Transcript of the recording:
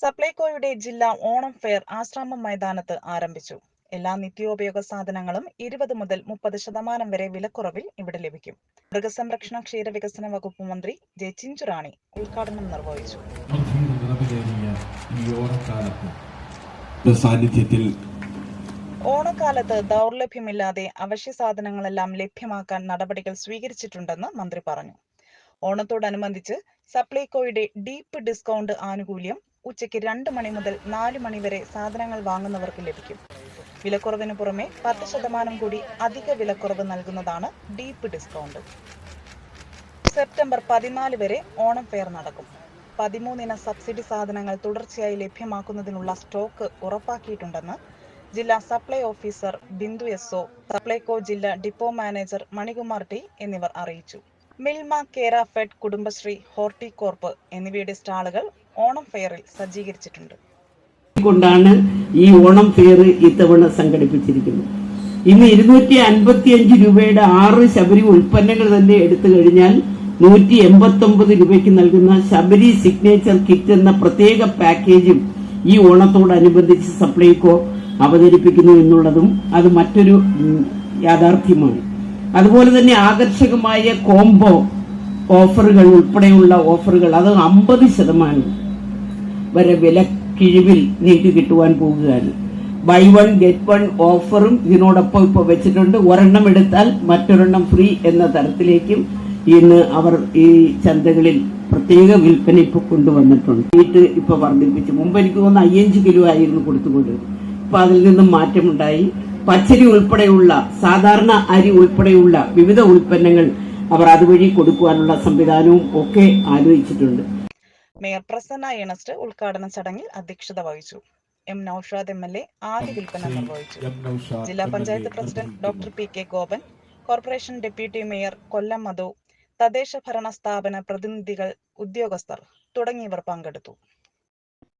സപ്ലൈകോയുടെ ജില്ലാ ഓണം ഫെയർ ആശ്രാമം മൈതാനത്ത് ആരംഭിച്ചു. എല്ലാ നിത്യോപയോഗ സാധനങ്ങളും ഇരുപത് മുതൽ മുപ്പത് ശതമാനം വരെ വിലക്കുറവിൽ ഇവിടെ ലഭിക്കും. മൃഗസംരക്ഷണ ക്ഷീരവികസന വകുപ്പ് മന്ത്രി ജെ ചിഞ്ചുറാണി ഉദ്ഘാടനം നിർവഹിച്ചു. ഓണക്കാലത്ത് ദൗർലഭ്യമില്ലാതെ അവശ്യ സാധനങ്ങളെല്ലാം ലഭ്യമാക്കാൻ നടപടികൾ സ്വീകരിച്ചിട്ടുണ്ടെന്ന് മന്ത്രി പറഞ്ഞു. ഓണത്തോടനുബന്ധിച്ച് സപ്ലൈകോയുടെ ഡീപ്പ് ഡിസ്കൗണ്ട് ആനുകൂല്യം ഉച്ചയ്ക്ക് രണ്ട് മണി മുതൽ നാല് മണി വരെ സാധനങ്ങൾ വാങ്ങുന്നവർക്ക് ലഭിക്കും. വിലക്കുറവിന് പുറമെ പത്ത് ശതമാനം കൂടി അധിക വിലക്കുറവ് നൽകുന്നതാണ് ഡീപ്പ് ഡിസ്കൗണ്ട്. സെപ്റ്റംബർ പതിനാല് വരെ ഓണം ഫെയർ നടക്കും. പതിമൂന്നിന സബ്സിഡി സാധനങ്ങൾ തുടർച്ചയായി ലഭ്യമാക്കുന്നതിനുള്ള സ്റ്റോക്ക് ഉറപ്പാക്കിയിട്ടുണ്ടെന്ന് ജില്ലാ supply officer Bindu S O Supplyco ജില്ലാ ഡിപ്പോ മാനേജർ മണികുമാർ ടി എന്നിവർ അറിയിച്ചു. മിൽമ കേര ഫെഡ് കുടുംബശ്രീ ഹോർട്ടികോർപ്പ് എന്നിവയുടെ സ്റ്റാളുകൾ ഓണം ഫെയറിൽ സജ്ജീകരിച്ചിട്ടുണ്ട്. കൊണ്ടാണ് ഈ ഓണം ഫെയർ ഇത്തവണ സംഘടിപ്പിച്ചിരിക്കുന്നത്. ഇന്ന് ഇരുന്നൂറ്റി അൻപത്തി അഞ്ച് രൂപയുടെ ആറ് ശബരി ഉൽപ്പന്നങ്ങൾ തന്നെ എടുത്തു കഴിഞ്ഞാൽ നൂറ്റി എൺപത്തി ഒമ്പത് രൂപയ്ക്ക് നൽകുന്ന ശബരി സിഗ്നേച്ചർ കിറ്റ് എന്ന പ്രത്യേക പാക്കേജും ഈ ഓണത്തോടനുബന്ധിച്ച് സപ്ലൈകോ അവതരിപ്പിക്കുന്നു എന്നുള്ളതും അത് മറ്റൊരു യാഥാർത്ഥ്യമാണ്. അതുപോലെ തന്നെ ആകർഷകമായ കോംബോ ഓഫറുകൾ ഉൾപ്പെടെയുള്ള ഓഫറുകൾ അത് അമ്പത് ശതമാനം. വരെ വില കിഴിവിൽ നീക്കി കിട്ടുവാൻ പോകുകയാണ്. ബൈ വൺ ഗെറ്റ് വൺ ഓഫറും ഇതിനോടൊപ്പം ഇപ്പോൾ വെച്ചിട്ടുണ്ട്. ഒരെണ്ണം എടുത്താൽ മറ്റൊരെണ്ണം ഫ്രീ എന്ന തരത്തിലേക്കും ഇന്ന് അവർ ഈ ചന്തകളിൽ പ്രത്യേക വിൽപ്പന ഇപ്പൊ കൊണ്ടുവന്നിട്ടുണ്ട്. വീട്ട് ഇപ്പൊ വർദ്ധിപ്പിച്ചു. മുമ്പ് എനിക്ക് തോന്നുന്നു അയ്യഞ്ച് കിലോ ആയിരുന്നു കൊടുത്തുകൊണ്ടിരുന്നത്. ഇപ്പൊ അതിൽ നിന്നും മാറ്റമുണ്ടായി. പച്ചരി ഉൾപ്പെടെയുള്ള സാധാരണ അരി ഉൾപ്പെടെയുള്ള വിവിധ ഉൽപ്പന്നങ്ങൾ അവർ അതുവഴി കൊടുക്കുവാനുള്ള സംവിധാനവും ഒക്കെ ആലോചിച്ചിട്ടുണ്ട്. മേയർ പ്രസന്ന എണസ്റ്റ് ഉദ്ഘാടന ചടങ്ങിൽ അധ്യക്ഷത വഹിച്ചു. M Noushad M L A ആദ്യ വിൽപ്പന നിർവഹിച്ചു. ജില്ലാ panchayat president doctor P K Gopan corporation deputy mayor Kollam Madhu തദ്ദേശ ഭരണ സ്ഥാപന പ്രതിനിധികൾ ഉദ്യോഗസ്ഥർ തുടങ്ങിയവർ പങ്കെടുത്തു.